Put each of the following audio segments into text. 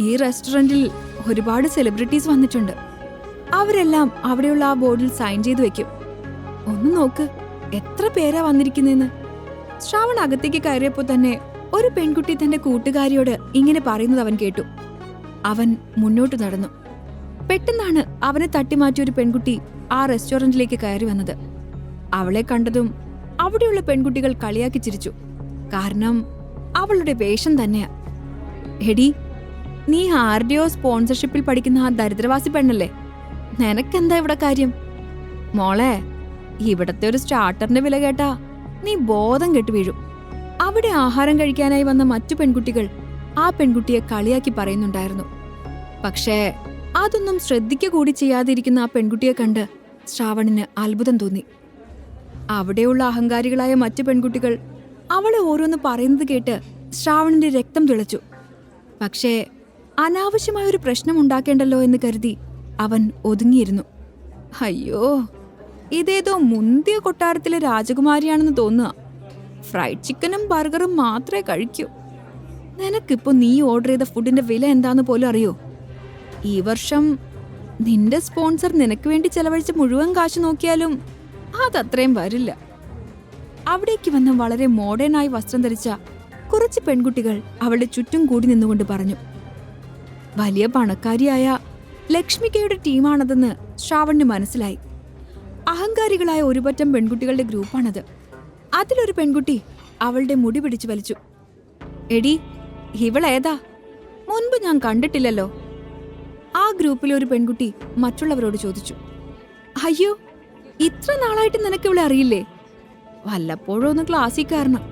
ഈ റെസ്റ്റോറന്റിൽ ഒരുപാട് സെലിബ്രിറ്റീസ് വന്നിട്ടുണ്ട്. അവരെല്ലാം അവിടെയുള്ള ആ ബോർഡിൽ സൈൻ ചെയ്തു വെക്കും. ഒന്ന് നോക്ക് എത്ര പേരാ വന്നിരിക്കുന്നതെന്ന് ശ്രാവൺ അകത്തേക്ക് കയറിയപ്പോൾ തന്നെ ഒരു പെൺകുട്ടി തന്റെ കൂട്ടുകാരിയോട് ഇങ്ങനെ പറയുന്നത് അവൻ കേട്ടു. അവൻ മുന്നോട്ട് നടന്നു. പെട്ടെന്നാണ് അവനെ തട്ടിമാറ്റിയ ഒരു പെൺകുട്ടി ആ റെസ്റ്റോറന്റിലേക്ക് കയറി വന്നത്. അവളെ കണ്ടതും അവിടെയുള്ള പെൺകുട്ടികൾ കളിയാക്കി ചിരിച്ചു. കാരണം അവളുടെ വേഷം തന്നെയാ. എടി നീ ആരുടെയോ സ്പോൺസർഷിപ്പിൽ പഠിക്കുന്ന ആ ദരിദ്രവാസി പെണ്ണല്ലേ? നിനക്കെന്താ ഇവിടെ കാര്യം? മോളെ ഇവിടത്തെ ഒരു സ്റ്റാർട്ടറിന്റെ വില കേട്ടാ നീ ബോധം കെട്ടു വീഴും. അവിടെ ആഹാരം കഴിക്കാനായി വന്ന മറ്റു പെൺകുട്ടികൾ ആ പെൺകുട്ടിയെ കളിയാക്കി പറയുന്നുണ്ടായിരുന്നു. പക്ഷേ അതൊന്നും ശ്രദ്ധിക്ക കൂടി ചെയ്യാതിരിക്കുന്ന ആ പെൺകുട്ടിയെ കണ്ട് ശ്രാവണിന് അത്ഭുതം തോന്നി. അവിടെയുള്ള അഹങ്കാരികളായ മറ്റു പെൺകുട്ടികൾ അവളെ ഓരോന്ന് പറയുന്നത് കേട്ട് ശ്രാവണിന്റെ രക്തം തിളച്ചു. പക്ഷേ അനാവശ്യമായ ഒരു പ്രശ്നം ഉണ്ടാക്കേണ്ടല്ലോ എന്ന് കരുതി അവൻ ഒതുങ്ങിയിരുന്നു. അയ്യോ ഇതേതോ മുന്തിയ കൊട്ടാരത്തിലെ രാജകുമാരിയാണെന്ന് തോന്നുക. ഫ്രൈഡ് ചിക്കനും ബർഗറും മാത്രമേ കഴിക്കൂ. നിനക്കിപ്പോ നീ ഓർഡർ ചെയ്ത ഫുഡിന്റെ വില എന്താന്ന് പോലും അറിയോ? ഈ വർഷം നിന്റെ സ്പോൺസർ നിനക്ക് വേണ്ടി ചെലവഴിച്ച മുഴുവൻ കാശ് നോക്കിയാലും അതത്രയും വരില്ല. അവിടേക്ക് വന്ന് വളരെ മോഡേണായി വസ്ത്രം ധരിച്ച കുറച്ച് പെൺകുട്ടികൾ അവളുടെ ചുറ്റും കൂടി നിന്നുകൊണ്ട് പറഞ്ഞു. വലിയ പണക്കാരിയായ ലക്ഷ്മികയുടെ ടീമാണതെന്ന് ശ്രാവണിന് മനസ്സിലായി. അഹങ്കാരികളായ ഒരുപറ്റം പെൺകുട്ടികളുടെ ഗ്രൂപ്പാണത്. അതിലൊരു പെൺകുട്ടി അവളുടെ മുടി പിടിച്ചു വലിച്ചു. എടി ഇവളേതാ? മുൻപ് ഞാൻ കണ്ടിട്ടില്ലല്ലോ. ആ ഗ്രൂപ്പിലെ ഒരു പെൺകുട്ടി മറ്റുള്ളവരോട് ചോദിച്ചു. അയ്യോ ഇത്ര നാളായിട്ട് നിനക്ക് ഇവളെ അറിയില്ലേ? വല്ലപ്പോഴും ഒന്ന് ക്ലാസ്സിൽ കയറണം.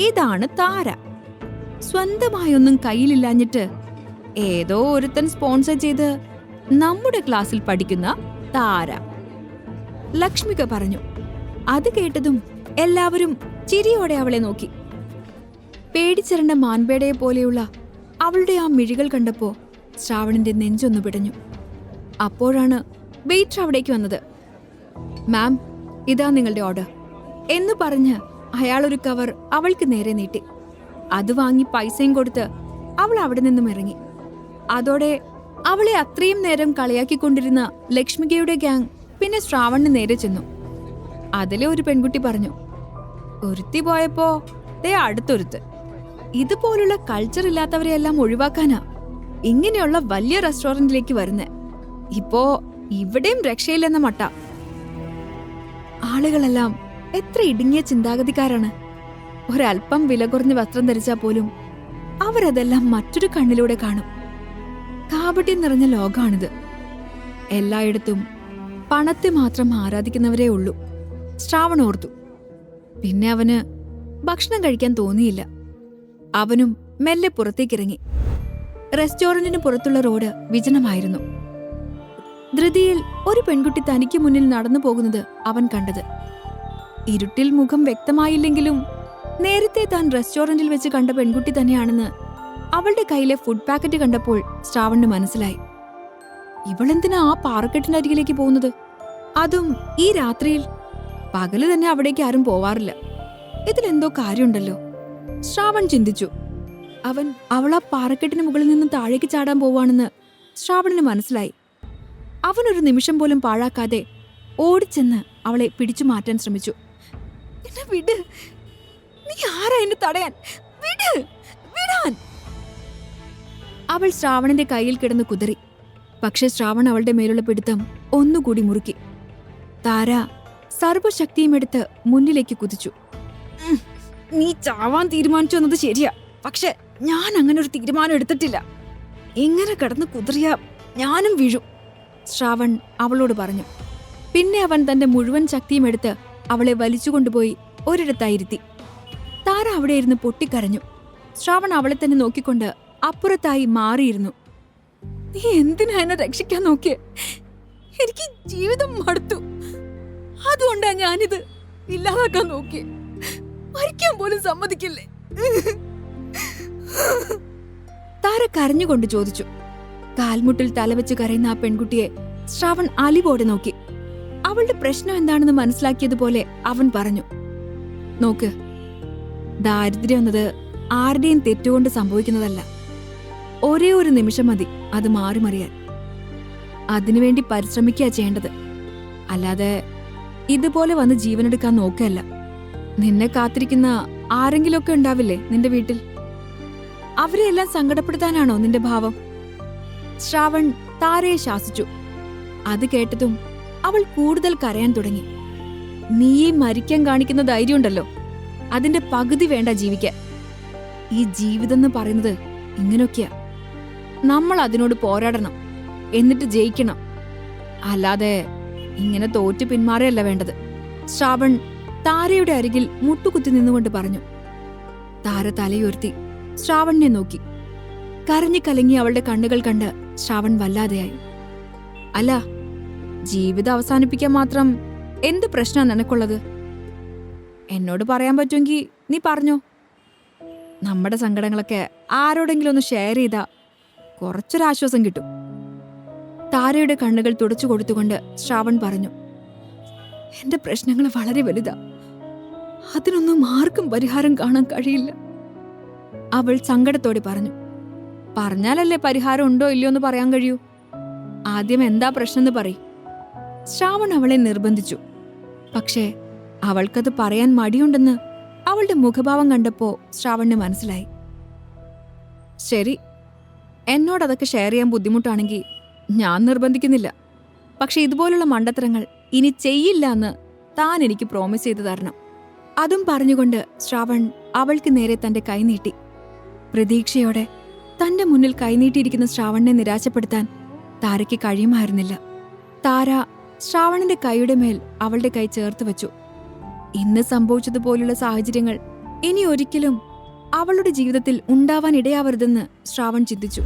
ഇതാണ് താര. സ്വന്തമായൊന്നും കയ്യിലില്ലാഞ്ഞിട്ട് ഏതോ ഒരുത്തൻ സ്പോൺസർ ചെയ്ത് നമ്മുടെ ക്ലാസ്സിൽ പഠിക്കുന്ന താര. ലക്ഷ്മിക പറഞ്ഞു അത് കേട്ടതും എല്ലാവരും ചിരിയോടെ അവളെ നോക്കി. പേടിച്ചിരണ്ട മാൻപേടയെ പോലെയുള്ള അവളുടെ ആ മിഴികൾ കണ്ടപ്പോ ശ്രാവണിന്റെ നെഞ്ചൊന്ന് പിടഞ്ഞു. അപ്പോഴാണ് വെയിറ്റർ അവിടേക്ക് വന്നത്. മാം ഇതാ നിങ്ങളുടെ ഓർഡർ എന്ന് പറഞ്ഞ് അയാളൊരു കവർ അവൾക്ക് നേരെ നീട്ടി. അത് വാങ്ങി പൈസയും കൊടുത്ത് അവൾ അവിടെ നിന്നും ഇറങ്ങി. അതോടെ അവളെ അത്രയും നേരം കളിയാക്കിക്കൊണ്ടിരുന്ന ലക്ഷ്മികയുടെ ഗ്യാങ് പിന്നെ ശ്രാവണിന് നേരെ ചെന്നു. അതിലെ ഒരു പെൺകുട്ടി പറഞ്ഞു ഒരുത്തി പോയപ്പോ ദേ അടുത്തൊരുത്ത്. ഇതുപോലുള്ള കൾച്ചർ ഇല്ലാത്തവരെയെല്ലാം ഒഴിവാക്കാനാ. ഇങ്ങനെയുള്ള വലിയ റെസ്റ്റോറന്റിലേക്ക് വരുന്നത് ഇപ്പോ ഇവിടെയും രക്ഷയില്ലെന്ന മട്ട. ആളുകളെല്ലാം എത്ര ഇടുങ്ങിയ ചിന്താഗതിക്കാരാണ്. ഒരല്പം വില കുറഞ്ഞ വസ്ത്രം ധരിച്ചാൽ പോലും അവരതെല്ലാം മറ്റൊരു കണ്ണിലൂടെ കാണും. കാപട്യം നിറഞ്ഞ ലോകാണിത്. എല്ലായിടത്തും പണത്തെ മാത്രം ആരാധിക്കുന്നവരേ ഉള്ളൂ. ശ്രാവൺ ഓർത്തു പിന്നെ അവന് ഭക്ഷണം കഴിക്കാൻ തോന്നിയില്ല. അവനും മെല്ലെ പുറത്തേക്കിറങ്ങി. റെസ്റ്റോറന്റിന് പുറത്തുള്ള റോഡ് വിജനമായിരുന്നു. ധൃതിയിൽ ഒരു പെൺകുട്ടി തനിക്ക് മുന്നിൽ നടന്നു പോകുന്നത് അവൻ കണ്ടത്. ഇരുട്ടിൽ മുഖം വ്യക്തമായില്ലെങ്കിലും നേരത്തെ താൻ റെസ്റ്റോറന്റിൽ വെച്ച് കണ്ട പെൺകുട്ടി തന്നെയാണെന്ന് അവളുടെ കയ്യിലെ ഫുഡ് പാക്കറ്റ് കണ്ടപ്പോൾ ശ്രാവണിന് മനസ്സിലായി. ഇവളെന്തിനാ ആ പാറക്കെട്ടിന്റെ അരികിലേക്ക് പോകുന്നത്? അതും ഈ രാത്രിയിൽ പകൽ തന്നെ അവിടേക്ക് ആരും പോവാറില്ല. ഇതിലെന്തോ കാര്യമുണ്ടല്ലോ. ശ്രാവൺ ചിന്തിച്ചു. അവൻ അവൾ ആ പാറക്കെട്ടിന് മുകളിൽ നിന്ന് താഴേക്ക് ചാടാൻ പോവാണെന്ന് ശ്രാവണിന് മനസ്സിലായി. അവനൊരു നിമിഷം പോലും പാഴാക്കാതെ ഓടിച്ചെന്ന് അവളെ പിടിച്ചു മാറ്റാൻ ശ്രമിച്ചു. എന്നെ വിട്. നീ ആരാ എന്നെ തടയാൻ? വിട്. വിടാൻ. അവൾ ശ്രാവണന്റെ കയ്യിൽ കിടന്ന് കുതിറി. പക്ഷെ ശ്രാവൺ അവളുടെ മേലുള്ള പിടുത്തം ഒന്നുകൂടി മുറുക്കി. താര സർവശക്തിയും എടുത്ത് മുന്നിലേക്ക് കുതിച്ചു. നീ ചാവാൻ തീരുമാനിച്ചു എന്നത് ശരിയാ. പക്ഷെ ഞാൻ അങ്ങനെ ഒരു തീരുമാനം എടുത്തിട്ടില്ല. ഇങ്ങനെ കിടന്ന് കുതിറിയ ഞാനും വീഴും. ശ്രാവൺ അവളോട് പറഞ്ഞു. പിന്നെ അവൻ തന്റെ മുഴുവൻ ശക്തിയും എടുത്ത് അവളെ വലിച്ചുകൊണ്ടുപോയി ഒരിടത്തായിരുത്തി താര അവിടെ ഇരുന്ന് പൊട്ടിക്കരഞ്ഞു. ശ്രാവൺ അവളെ തന്നെ നോക്കിക്കൊണ്ട് അപ്പുറത്തായി മാറിയിരുന്നു. നീ എന്തിനാ എന്നെ രക്ഷിക്കാൻ നോക്കിയേ? എനിക്ക് ജീവിതം മടുത്തു. അതുകൊണ്ടാ ഞാനിത് ഇല്ലാതാക്കാൻ നോക്കിയേ. മരിക്കാൻ പോലും സമ്മതിക്കില്ലേ? താര കരഞ്ഞുകൊണ്ട് ചോദിച്ചു. കാൽമുട്ടിൽ തലവെച്ച് കരയുന്ന ആ പെൺകുട്ടിയെ ശ്രാവൺ അലിവോടെ നോക്കി. അവളുടെ പ്രശ്നം എന്താണെന്ന് മനസ്സിലാക്കിയതുപോലെ അവൻ പറഞ്ഞു. നോക്ക് ദാരിദ്ര്യം എന്നത് ആരുടെയും തെറ്റുകൊണ്ട് സംഭവിക്കുന്നതല്ല. ഒരേ ഒരു നിമിഷം മതി. അത് മാറി മറിയാൻ. അതിനുവേണ്ടി പരിശ്രമിക്കുക ചെയ്യേണ്ടത്. അല്ലാതെ ഇതുപോലെ വന്ന് ജീവനെടുക്കാൻ നോക്കല്ല നിന്നെ കാത്തിരിക്കുന്ന ആരെങ്കിലുമൊക്കെ ഉണ്ടാവില്ലേ നിന്റെ വീട്ടിൽ? അവരെയെല്ലാം സങ്കടപ്പെടുത്താനാണോ നിന്റെ ഭാവം? ശ്രാവൺ താരയെ ശാസിച്ചു. അത് കേട്ടതും അവൾ കൂടുതൽ കരയാൻ തുടങ്ങി. നീ മരിക്കാൻ കാണിക്കുന്ന ധൈര്യമുണ്ടല്ലോ. അതിന്റെ പകുതി വേണ്ട ജീവിക്കാൻ. ഈ ജീവിതം എന്ന് പറയുന്നത് ഇങ്ങനെയൊക്കെയാ. നമ്മൾ അതിനോട് പോരാടണം. എന്നിട്ട് ജയിക്കണം. അല്ലാതെ ഇങ്ങനെ തോറ്റു പിന്മാറിയല്ല വേണ്ടത്. ശ്രാവൺ താരയുടെ അരികിൽ മുട്ടുകുത്തി നിന്നുകൊണ്ട് പറഞ്ഞു. താര തലയുയർത്തി ശ്രാവണിനെ നോക്കി. കരഞ്ഞു കലങ്ങി അവളുടെ കണ്ണുകൾ കണ്ട് ശ്രാവൺ വല്ലാതെയായി. അല്ല ജീവിതം അവസാനിപ്പിക്കാൻ മാത്രം എന്ത് പ്രശ്നം നിനക്കുള്ളത്? എന്നോട് പറയാൻ പറ്റുമെങ്കിൽ നീ പറഞ്ഞോ. നമ്മുടെ സങ്കടങ്ങളൊക്കെ ആരോടെങ്കിലും ഒന്ന് ഷെയർ ചെയ്താ. കുറച്ചൊരാശ്വാസം കിട്ടും. താരയുടെ കണ്ണുകൾ തുടച്ചു കൊടുത്തുകൊണ്ട് ശ്രാവൺ പറഞ്ഞു എന്റെ പ്രശ്നങ്ങൾ വളരെ വലുതാ. അതിനൊന്നും ആർക്കും പരിഹാരം കാണാൻ കഴിയില്ല. അവൾ സങ്കടത്തോടെ പറഞ്ഞു പറഞ്ഞാലല്ലേ പരിഹാരം ഉണ്ടോ ഇല്ലയോ എന്ന് പറയാൻ കഴിയൂ. ആദ്യം എന്താ പ്രശ്നം എന്ന് പറയും. ശ്രാവൺ അവളെ നിർബന്ധിച്ചു. പക്ഷേ അവൾക്കത് പറയാൻ മടിയുണ്ടെന്ന് അവളുടെ മുഖഭാവം കണ്ടപ്പോ ശ്രാവണിന് മനസ്സിലായി. ശരി എന്നോട് അതൊക്കെ ഷെയർ ചെയ്യാൻ ബുദ്ധിമുട്ടാണെങ്കിൽ ഞാൻ നിർബന്ധിക്കുന്നില്ല. പക്ഷെ ഇതുപോലുള്ള മണ്ടത്തരങ്ങൾ ഇനി ചെയ്യില്ല എന്ന് താൻ എനിക്ക് പ്രോമിസ് ചെയ്തു തരണം അതും പറഞ്ഞുകൊണ്ട് ശ്രാവൺ അവൾക്ക് നേരെ തന്റെ കൈനീട്ടി പ്രതീക്ഷയോടെ തന്റെ മുന്നിൽ കൈനീട്ടിയിരിക്കുന്ന ശ്രാവണിനെ നിരാശപ്പെടുത്താൻ താരയ്ക്ക് കഴിയുമായിരുന്നില്ല. താര ശ്രാവണിന്റെ കൈയുടെ മേൽ അവളുടെ കൈ ചേർത്ത് വച്ചു. ഇന്ന് സംഭവിച്ചതുപോലുള്ള സാഹചര്യങ്ങൾ ഇനി ഒരിക്കലും അവളുടെ ജീവിതത്തിൽ ഉണ്ടാവാൻ ഇടയാവരുതെന്ന് ശ്രാവൺ ചിന്തിച്ചു.